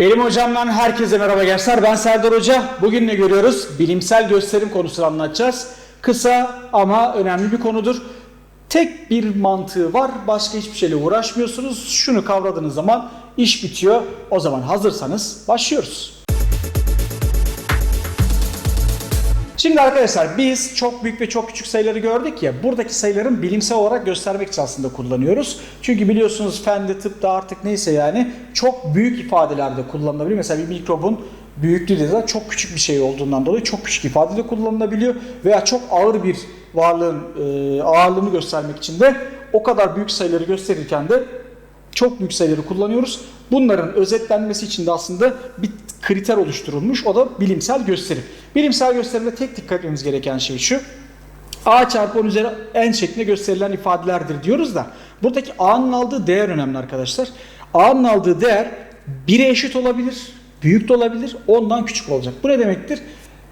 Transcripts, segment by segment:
Benim hocamdan herkese merhaba gençler. Ben Serdar Hoca. Bugün ne görüyoruz? Bilimsel gösterim konusunu anlatacağız. Kısa ama önemli bir konudur. Tek bir mantığı var. Başka hiçbir şeyle uğraşmıyorsunuz. Şunu kavradığınız zaman iş bitiyor. O zaman hazırsanız başlıyoruz. Şimdi arkadaşlar biz çok büyük ve çok küçük sayıları gördük ya buradaki sayıların bilimsel olarak göstermek için aslında kullanıyoruz. Çünkü biliyorsunuz fende tıpta artık neyse yani çok büyük ifadelerde kullanılabiliyor. Mesela bir mikrobun büyüklüğü de zaten çok küçük bir şey olduğundan dolayı çok küçük ifadede kullanılabiliyor. Veya çok ağır bir varlığın e, ağırlığını göstermek için de o kadar büyük sayıları gösterirken de çok büyük sayıları kullanıyoruz. Bunların özetlenmesi için de aslında bir kriter oluşturulmuş. O da bilimsel gösterim. Bilimsel gösterimde tek dikkat etmemiz gereken şey şu. A çarpı 10 üzeri n şeklinde gösterilen ifadelerdir diyoruz da buradaki A'nın aldığı değer önemli arkadaşlar. A'nın aldığı değer 1'e eşit olabilir, büyük de olabilir, ondan küçük olacak. Bu ne demektir?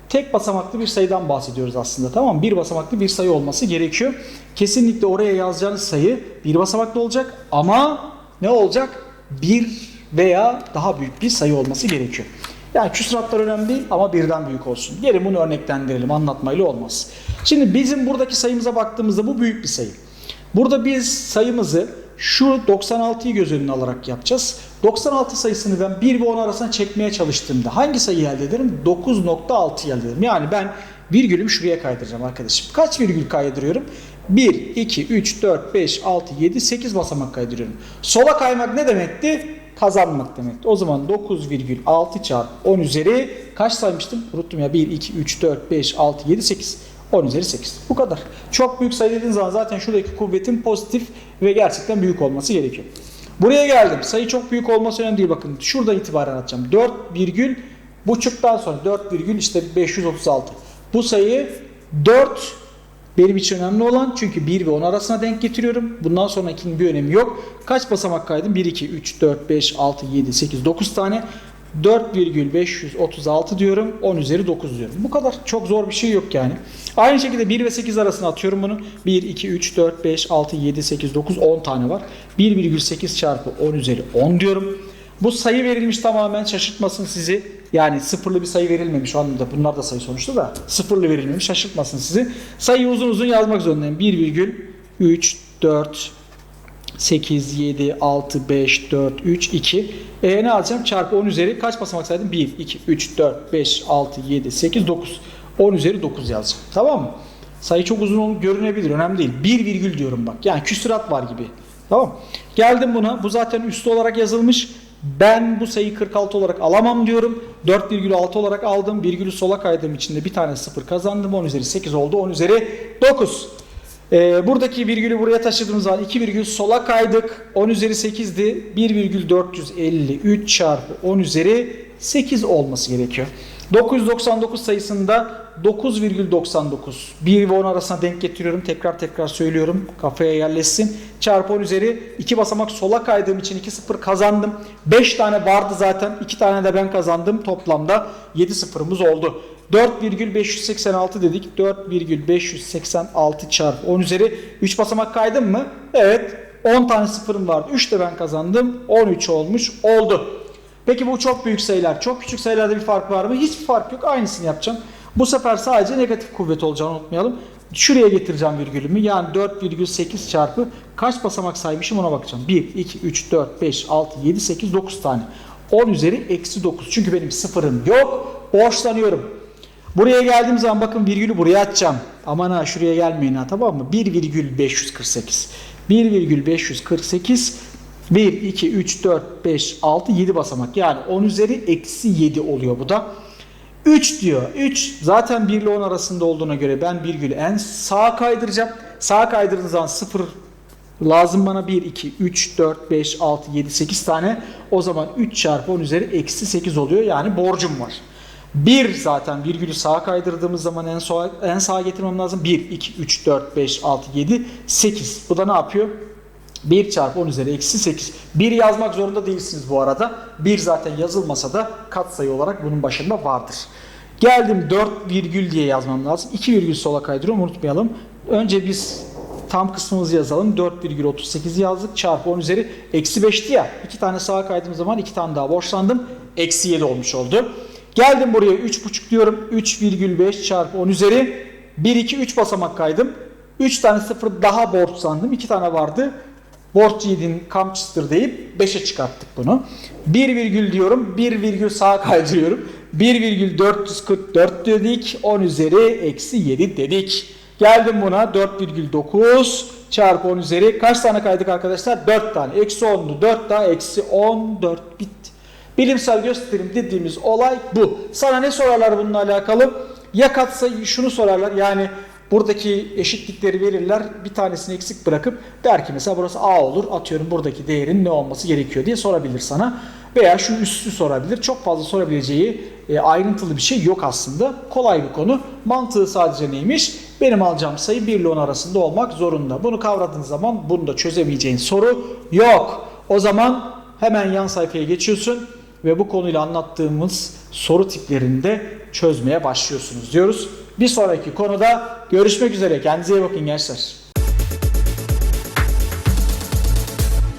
Tek basamaklı bir sayıdan bahsediyoruz aslında tamam mı? Bir basamaklı bir sayı olması gerekiyor. Kesinlikle oraya yazacağınız sayı bir basamaklı olacak ama ne olacak? Bir veya daha büyük bir sayı olması gerekiyor. Yani küsuratlar önemli değil ama birden büyük olsun. Gelin bunu örneklendirelim anlatmayla olmaz. Şimdi bizim buradaki sayımıza baktığımızda bu büyük bir sayı. Burada biz sayımızı şu 96'yı göz önüne alarak yapacağız. 96 sayısını ben 1 ve 10 arasına çekmeye çalıştığımda hangi sayıyı elde ederim? 9.6 elde ederim. Yani ben virgülümü şuraya kaydıracağım arkadaşım. Kaç virgül kaydırıyorum? 1, 2, 3, 4, 5, 6, 7, 8 basamak kaydırıyorum. Sola kaymak ne demekti? Kazanmak demekti. O zaman 9,6 çarpı 10 üzeri kaç saymıştım? Unuttum ya 1, 2, 3, 4, 5, 6, 7, 8. 10 üzeri 8. Bu kadar. Çok büyük sayı dediğin zaman zaten şuradaki kuvvetin pozitif ve gerçekten büyük olması gerekiyor. Buraya geldim. Sayı çok büyük olması önemli değil. Bakın şuradan itibaren atacağım. 4 virgül buçuktan sonra 4 virgül işte 536. Bu sayı 4 benim için önemli olan çünkü 1 ve 10 arasına denk getiriyorum. Bundan sonrakinin bir önemi yok. Kaç basamak kaydım? 1, 2, 3, 4, 5, 6, 7, 8, 9 tane. 4,536 diyorum. 10 üzeri 9 diyorum. Bu kadar. Çok zor bir şey yok yani. Aynı şekilde 1 ve 8 arasına atıyorum bunu. 1, 2, 3, 4, 5, 6, 7, 8, 9, 10 tane var. 1,8 çarpı 10 üzeri 10 diyorum. Bu sayı verilmiş tamamen şaşırtmasın sizi. Yani sıfırlı bir sayı verilmemiş o anlamda. Bunlar da sayı sonuçta da. Sıfırlı verilmemiş şaşırtmasın sizi. Sayıyı uzun uzun yazmak zorundayım. 1,3, 4, 8, 7, 6, 5, 4, 3, 2. E ne alacağım? Çarpı 10 üzeri kaç basamak saydım? 1, 2, 3, 4, 5, 6, 7, 8, 9. 10 üzeri 9 yazacağım. Tamam mı? Sayı çok uzun görünebilir. Önemli değil. 1 virgül diyorum bak. Yani küsurat var gibi. Tamam Geldim buna. Bu zaten üstü olarak yazılmış. Ben bu sayıyı 46 olarak alamam diyorum. 4,6 olarak aldım. Virgülü sola kaydığım için de bir tane 0 kazandım. 10 üzeri 8 oldu. 10 üzeri 9. Ee, buradaki virgülü buraya taşıdığımız zaman 2 virgül sola kaydık. 10 üzeri 8'di. 1,453 çarpı 10 üzeri 8 olması gerekiyor. 999 sayısında 9,99 1 ve 10 arasına denk getiriyorum. Tekrar tekrar söylüyorum. Kafaya yerleşsin. Çarpı 10 üzeri 2 basamak sola kaydığım için 2 sıfır kazandım. 5 tane vardı zaten. 2 tane de ben kazandım. Toplamda 7 sıfırımız oldu. 4,586 dedik. 4,586 çarpı 10 üzeri 3 basamak kaydım mı? Evet. 10 tane sıfırım vardı. 3 de ben kazandım. 13 olmuş oldu. Peki bu çok büyük sayılar. Çok küçük sayılarda bir fark var mı? Hiçbir fark yok. Aynısını yapacağım. Bu sefer sadece negatif kuvvet olacağını unutmayalım. Şuraya getireceğim virgülümü. Yani 4,8 çarpı kaç basamak saymışım ona bakacağım. 1, 2, 3, 4, 5, 6, 7, 8, 9 tane. 10 üzeri eksi 9. Çünkü benim sıfırım yok. Borçlanıyorum. Buraya geldiğim zaman bakın virgülü buraya atacağım. Aman ha şuraya gelmeyin ha tamam mı? 1,548. 1,548 1, 2, 3, 4, 5, 6, 7 basamak. Yani 10 üzeri eksi 7 oluyor bu da. 3 diyor. 3 zaten 1 ile 10 arasında olduğuna göre ben virgülü en sağa kaydıracağım. Sağa kaydırdığım zaman 0 lazım bana 1, 2, 3, 4, 5, 6, 7, 8 tane. O zaman 3 çarpı 10 üzeri eksi 8 oluyor. Yani borcum var. 1 zaten virgülü sağa kaydırdığımız zaman en sağa, en sağa getirmem lazım. 1, 2, 3, 4, 5, 6, 7, 8. Bu da ne yapıyor? 1 çarpı 10 üzeri eksi 8. 1 yazmak zorunda değilsiniz bu arada. 1 zaten yazılmasa da katsayı olarak bunun başında vardır. Geldim 4 virgül diye yazmam lazım. 2 virgül sola kaydırıyorum unutmayalım. Önce biz tam kısmımızı yazalım. 4,38 yazdık. Çarpı 10 üzeri eksi 5'ti ya. 2 tane sağa kaydığım zaman 2 tane daha borçlandım. Eksi 7 olmuş oldu. Geldim buraya 3,5 diyorum. 3,5 çarpı 10 üzeri 1, 2, 3 basamak kaydım. 3 tane sıfır daha borç sandım. 2 tane vardı. Borç yiğidin kamçısıdır deyip 5'e çıkarttık bunu. 1 virgül diyorum. 1 virgül sağa kaydırıyorum. 1,444 dedik. 10 üzeri eksi 7 dedik. Geldim buna 4,9 çarpı 10 üzeri. Kaç tane kaydık arkadaşlar? 4 tane. Eksi 10'du. 4 daha eksi 14 bitti. Bilimsel gösterim dediğimiz olay bu. Sana ne sorarlar bununla alakalı? Ya katsayı şunu sorarlar yani buradaki eşitlikleri verirler bir tanesini eksik bırakıp der ki mesela burası A olur atıyorum buradaki değerin ne olması gerekiyor diye sorabilir sana. Veya şu üstü sorabilir. Çok fazla sorabileceği e, ayrıntılı bir şey yok aslında. Kolay bir konu. Mantığı sadece neymiş? Benim alacağım sayı 1 ile 10 arasında olmak zorunda. Bunu kavradığın zaman bunu da çözemeyeceğin soru yok. O zaman hemen yan sayfaya geçiyorsun ve bu konuyla anlattığımız soru tiplerini de çözmeye başlıyorsunuz diyoruz. Bir sonraki konuda görüşmek üzere. Kendinize iyi bakın gençler.